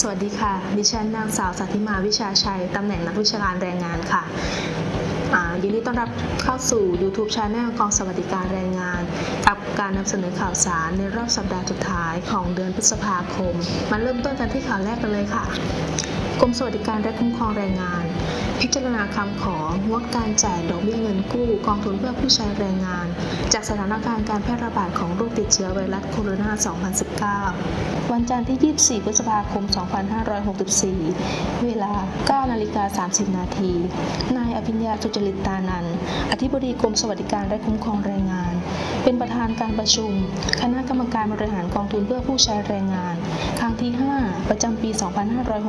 สวัสดีค่ะ ดิฉันนางสาวสัติมาวิชาชัย ตำแหน่งนักวิชาการแรงงานค่ะยินดีต้อนรับเข้าสู่ YouTube Channel กองสวัสดิการแรงงาน กับการนำเสนอข่าวสารในรอบสัปดาห์สุดท้ายของเดือนพฤษภาคม มาเริ่มต้นกันที่ข่าวแรกกันเลยค่ะ กรมสวัสดิการและคุ้มครองแรงงาน พิจารณาคำของงดการจ่ายดอกเบี้ยเงินกู้ กองทุนเพื่อผู้ใช้แรงงาน จากสถานการณ์การแพร่ระบาดของโรคติดเชื้อไวรัสโคโรนา 2019 วันจันทร์ที่ 24 พฤษภาคม 2564 เวลา 9 นาฬิกา 30 นาที นายอภิญญาสุจริตตานัน อธิบดีกรมสวัสดิการและคุ้มครองแรงงาน เป็นประธานการประชุม คณะกรรมการบริหารกองทุนเพื่อผู้ใช้แรงงาน ครั้งที่ 5 ประจำปี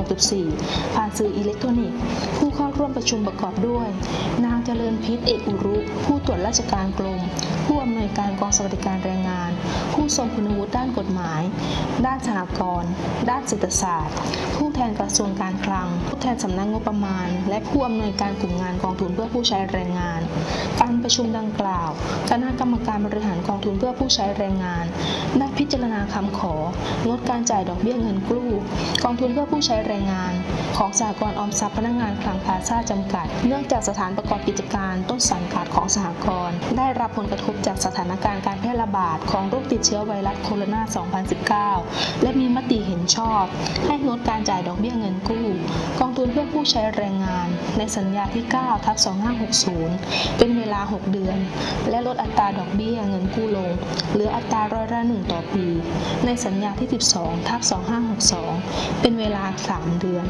2564ผ่านสื่ออิเล็กทรอนิกส์ ผู้เข้าร่วมประชุมประกอบด้วย นางเจริญพิษเอกอุรุ ผู้ตรวจราชการกรม ผู้อำนวยการกองสวัสดิการแรงงาน ผู้ทรงคุณวุฒิด้านกฎหมาย ด้านสหกรณ์ ด้านเศรษฐศาสตร์ ผู้แทนกระทรวงการคลัง ผู้แทนสำนักงบประมาณ และผู้อำนวยการกลุ่มงานกองทุนเพื่อผู้ใช้แรงงาน การประชุมดังกล่าว คณะกรรมการบริหารกองทุนเพื่อผู้ใช้แรงงาน ได้พิจารณาคำของดการจ่ายดอกเบี้ยเงินกู้ กองทุนเพื่อผู้ใช้แรงงานของสหกรณ์ออมทรัพย์พนักงานคลังพาซาจำกัด เนื่องจากสถานประกอบกิจการต้นสังกัดของสหกรณ์ได้รับผลกระทบจากสถานการณ์การแพร่ระบาดของโรคติดเชื้อไวรัสโคโรนา 2019 และมีมติเห็นชอบ ให้งดการจ่ายดอกเบี้ยเงินกู้ กองทุนเพื่อผู้ใช้แรงงาน ในสัญญาที่9ทับ2560 เป็นเวลา 6 เดือน และลดอัตราดอกเบี้ยเงินกู้ลงเหลืออัตราร้อยละหนึ่งต่อปี ในสัญญาที่ 12ทับ2562 เป็นเวลา 3 เดือน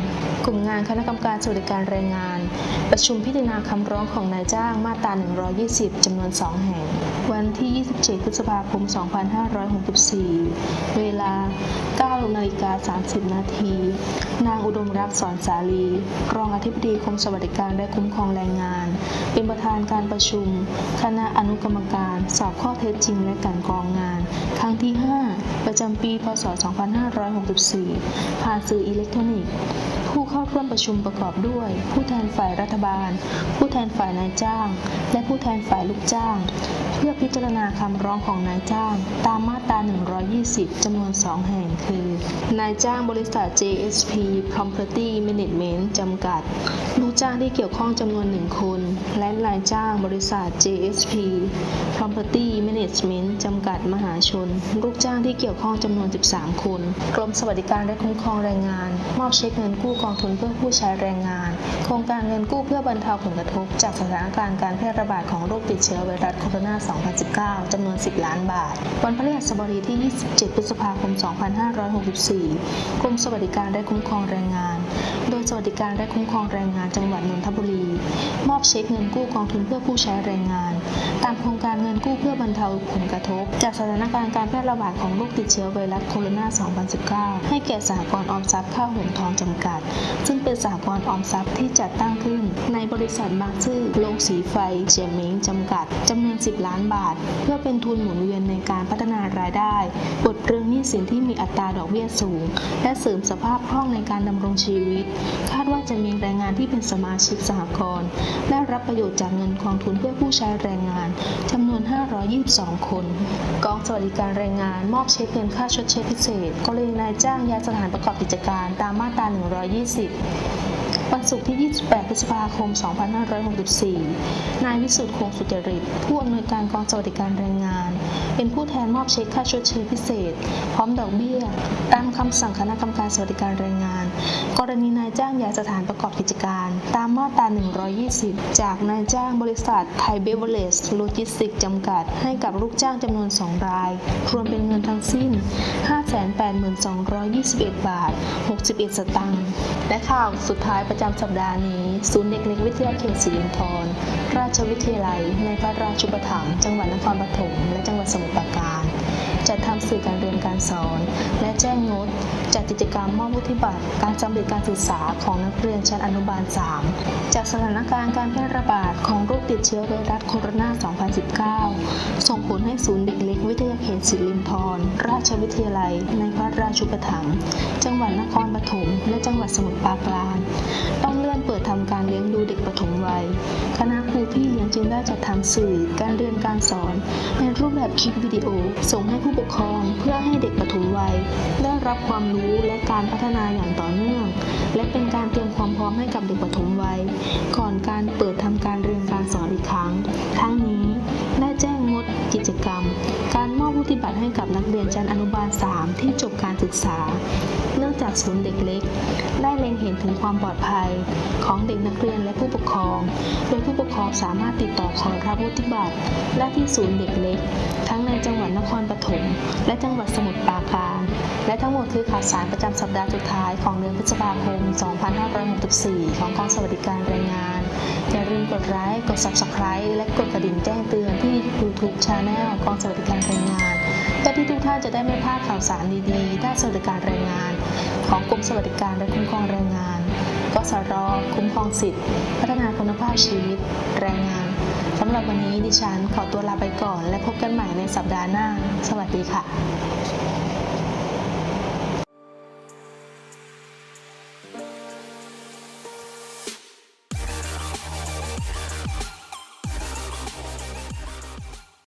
กลุ่มงานคณะกรรมการสวัสดิการแรงงาน ประชุมพิจารณาคำร้องของนายจ้างมาตรา 120 จำนวน 2 แห่ง วันที่ 27 พฤษภาคม 2564 เวลา 9 นาฬิกา 30 นาที นางอุดมรักษ์สอนสาลี รองอธิบดีกรมสวัสดิการและคุ้มครองแรงงาน เป็นประธานการประชุม คณะอนุกรรมการ สอบข้อเท็จจริงและการกรองงาน ครั้งที่ 5 ประจำปี พศ 2564 ผ่านสื่ออิเล็กทรอนิกส์ ผู้เข้าร่วมประชุมประกอบด้วย ผู้แทนฝ่ายรัฐบาล ผู้แทนฝ่ายนายจ้าง และผู้แทนฝ่ายลูกจ้าง เพื่อพิจารณาคำร้องของนายจ้าง ตามมาตรา 120 จำนวน 2 แห่งคือ นายจ้างบริษัท JSP Property Management จำกัด ลูกจ้างที่เกี่ยวข้องจำนวน 1 คน และนายจ้างบริษัท JSP Property Management จำกัดมหาชน ลูกจ้างที่เกี่ยวข้องจำนวน 13 คน กรมสวัสดิการและคุ้มครองแรงงาน มอบเช็คเงินกู้กองทุนเพื่อผู้ใช้แรงงาน โครงการเงินกู้เพื่อบรรเทาผลกระทบ จากสถานการณ์การแพร่ระบาดของโรคติดเชื้อไวรัสโคโรนา2019 จำนวน 10 ล้านบาท วันพฤหัสบดีที่ 27 พฤษภาคม 2564 กรมสวัสดิการและคุ้มครองแรงงาน โดยสวัสดิการและคุ้มครองแรงงานจังหวัดนนทบุรี มอบเช็คเงินกู้กองทุนเพื่อผู้ใช้แรงงาน ตามโครงการเงินกู้เพื่อบรรเทาผลกระทบ จากสถานการณ์การแพร่ระบาดของโรคติดเชื้อไวรัสโคโรนา 2019 ให้แก่สหกรณ์ออมทรัพย์ข้าวหงทองจำกัด ซึ่งเป็นสหกรณ์ออมทรัพย์ที่จัดตั้งขึ้น ในบริษัทบางซื่อโรงสีไฟเจียม้งจำกัดจ 10 ล้านบาท เพื่อเป็นทุนหมุนเวียนในการพัฒนารายได้ปลดเปลื้องหนี้สินที่มีอัตราดอกเบี้ยสูง และเสริมสภาพคล่องในการดำรงชีวิต คาดว่าจะมีแรงงานที่เป็นสมาชิกสหกรณ์ได้รับประโยชน์จากเงินกองทุนเพื่อผู้ใช้แรงงานจำนวน 522 คน กองสวัสดิการแรงงานมอบเช็คเงินค่าชดเชยพิเศษกรณีนายจ้างย้ายสถานประกอบกิจการตามมาตรา 120 วันศุกร์ที่ 28 พฤษภาคม 2564 นายวิสุทธิ์คงสุจริต ผู้อำนวยการกองสวัสดิการแรงงาน เป็นผู้แทนมอบเช็คค่าชดเชยพิเศษ พร้อมดอกเบี้ย ตามคำสั่งคณะกรรมการสวัสดิการแรงงาน กรณีนายจ้างย้ายสถานประกอบกิจการ ตามมาตรา 120 จากนายจ้างบริษัทไทยเบเวอร์เลสโลจิสติกจำกัด ให้กับลูกจ้างจำนวน 2 ราย รวมเป็นเงินทั้งสิ้น 582,221บาท 61 สตางค์ และข่าวสุดท้ายประจำสัปดาห์นี้ ศูนย์เด็กเล็กวิทยาเขตศรีนทรราชวิทยาลัย ในพระราชุปถัมภ์จังหวัดนครปฐมและจังหวัดสมุทรปราการ จัดทำสื่อการเรียนการสอน และแจ้งงดจัดกิจกรรมมอบวุฒิบัตรการสำเร็จการศึกษาของนักเรียนชั้นอนุบาล 3 จากสถานการณ์การแพร่ระบาดของโรคติดเชื้อไวรัสโคโรนา 2019 ส่งผลให้ศูนย์เด็กเล็กวิทยาเขตศิรินธรราชวิทยาลัย ในพระราชุปถัมภ์จังหวัดนครปฐมและจังหวัดสมุทรปราการต้องเลื่อนเปิดทำการเลี้ยงดูเด็กปฐมวัยคณะครูพี่เลี้ยงจึงได้จัดทำสื่อการเรียนการสอน ในรูปแบบคลิปวิดีโอส่งให้ผู้ปกครองเพื่อให้เด็กปฐมวัย ได้รับความรู้และการพัฒนาอย่างต่อเนื่อง และเป็นการเตรียมความพร้อมให้กับเด็กปฐมวัย ก่อนการเปิดทำการเรียนการสอนอีกครั้ง ทั้งนี้ ให้กับนักเรียนชั้นอนุบาล 3 ที่จบการศึกษา เนื่องจากศูนย์เด็กเล็ก ได้เล็งเห็นถึงความปลอดภัยของเด็กนักเรียนและผู้ปกครอง โดยผู้ปกครองสามารถติดต่อขอรับวุฒิบัตรได้ที่ศูนย์เด็กเล็ก ทั้งในจังหวัดนครปฐมและจังหวัดสมุทรปราการ และทั้งหมดคือข่าวสารประจำสัปดาห์สุดท้ายของเดือนพฤษภาคม 2564 ของกองสวัสดิการแรงงาน อย่าลืมกดไลค์ กด Subscribe และกดกระดิ่งแจ้งเตือนที่ YouTube Channel กองสวัสดิการแรงงานเพื่อที่ทุกท่านจะได้ไม่พลาดข่าวสารดีๆ ด้านสวัสดิการแรงงาน ของกรมสวัสดิการและคุ้มครองแรงงาน กสรคุ้มครองสิทธิพัฒนาคุณภาพชีวิต แรงงานสำหรับวันนี้ดิฉันขอตัวลาไปก่อน และพบกันใหม่ในสัปดาห์หน้า สวัสดีค่ะ